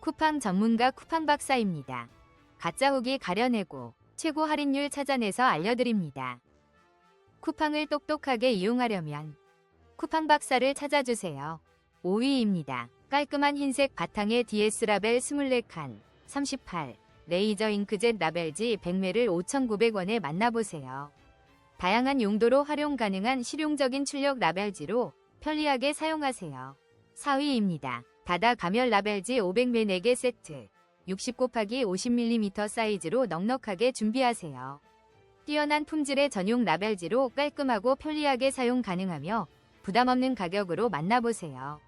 쿠팡 전문가 쿠팡 박사입니다. 가짜 후기 가려내고 최고 할인율 찾아내서 알려드립니다. 쿠팡을 똑똑하게 이용하려면 쿠팡 박사를 찾아주세요. 5위입니다. 깔끔한 흰색 바탕에 DS 라벨 24칸, 38, 레이저 잉크젯 라벨지 100매를 5,900원에 만나보세요. 다양한 용도로 활용 가능한 실용적인 출력 라벨지로 편리하게 사용하세요. 4위입니다. 다다 가멸 라벨지 500매 4개 세트. 60 곱하기 50mm 사이즈로 넉넉하게 준비하세요. 뛰어난 품질의 전용 라벨지로 깔끔하고 편리하게 사용 가능하며 부담 없는 가격으로 만나보세요.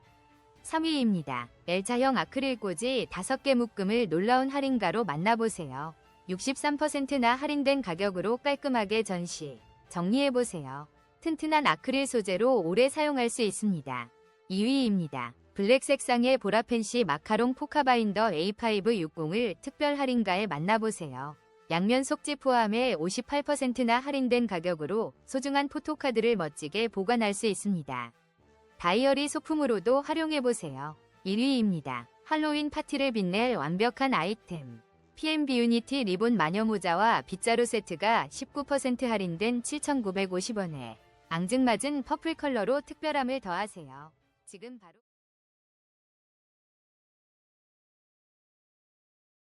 3위입니다. L자형 아크릴 꽂이 5개 묶음을 놀라운 할인가로 만나보세요. 63%나 할인된 가격으로 깔끔하게 전시, 정리해보세요. 튼튼한 아크릴 소재로 오래 사용할 수 있습니다. 2위입니다. 블랙 색상의 보라펜시 마카롱 포카바인더 A560을 특별 할인가에 만나보세요. 양면 속지 포함해 58%나 할인된 가격으로 소중한 포토카드를 멋지게 보관할 수 있습니다. 다이어리 소품으로도 활용해보세요. 1위입니다. 할로윈 파티를 빛낼 완벽한 아이템. PMB 유니티 리본 마녀 모자와 빗자루 세트가 19% 할인된 7,950원에 앙증맞은 퍼플 컬러로 특별함을 더하세요. 지금 바로